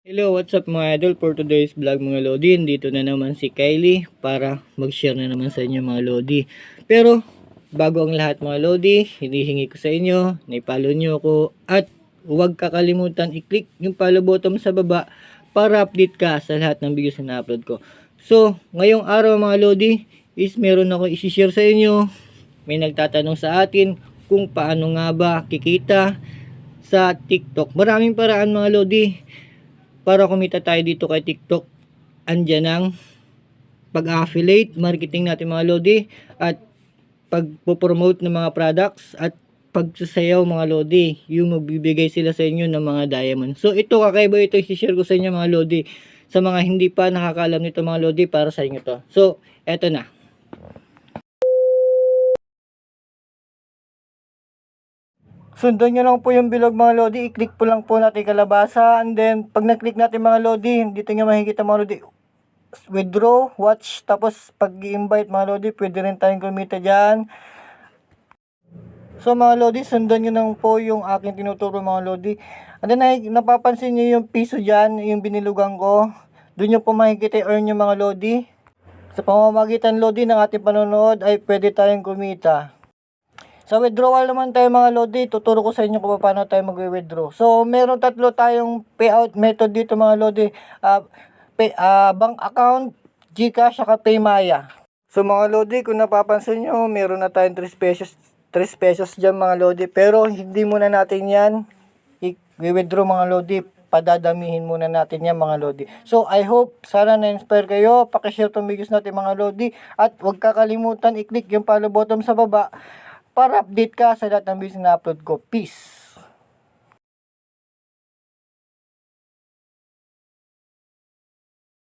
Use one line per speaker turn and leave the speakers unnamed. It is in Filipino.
Hello, what's up mga idol? For today's vlog mga Lodi, dito na naman si Kylie para mag-share na naman sa inyo mga Lodi. Pero, bago ang lahat mga Lodi, hinihingi ko sa inyo, na-follow nyo ako at huwag kakalimutan i-click yung follow button sa baba para update ka sa lahat ng videos na na-upload ko. So, ngayong araw mga Lodi, is meron ako isi-share sa inyo. May nagtatanong sa atin kung paano nga ba kikita sa TikTok. Maraming paraan mga Lodi para kumita tayo dito kay TikTok. Andyan ang pag-affiliate, marketing natin mga Lodi at pagpo-promote ng mga products at pagsasayaw mga Lodi. Yung magbibigay sila sa inyo ng mga diamond. So ito kakaiba ito i-share ko sa inyo mga Lodi. Sa mga hindi pa nakakalam nito mga Lodi para sa inyo to. So eto na. Sundan nyo lang po yung bilog mga Lodi. I-click po lang po natin kalabasa. And then, pag na-click natin mga Lodi, dito nyo makikita mga Lodi. Withdraw, watch, tapos pag invite mga Lodi, pwede rin tayong kumita dyan. So mga Lodi, sundan nyo lang po yung aking tinuturo mga Lodi. And then, napapansin nyo yung piso dyan, yung binilugan ko. Doon nyo po makikita earn yung mga Lodi. Sa pamamagitan Lodi ng ating panonood ay pwede tayong kumita. Sa withdrawal naman tayo mga Lodi, tuturo ko sa inyo kung paano tayo mag-withdraw. So, meron tatlo tayong payout method dito mga Lodi. Ah, pay, ah, bank account, Gcash, saka Paymaya. So mga Lodi, kung napapansin nyo, meron na tayong 3 pesos, 3 pesos dyan mga Lodi. Pero hindi muna natin yan i-withdraw mga Lodi. Padadamihin muna natin yan mga Lodi. So I hope sana na-inspire kayo. Pakishare itong videos natin mga Lodi. At huwag kakalimutan i-click yung follow button sa baba para update ka sa lahat ng videos na upload ko. Peace!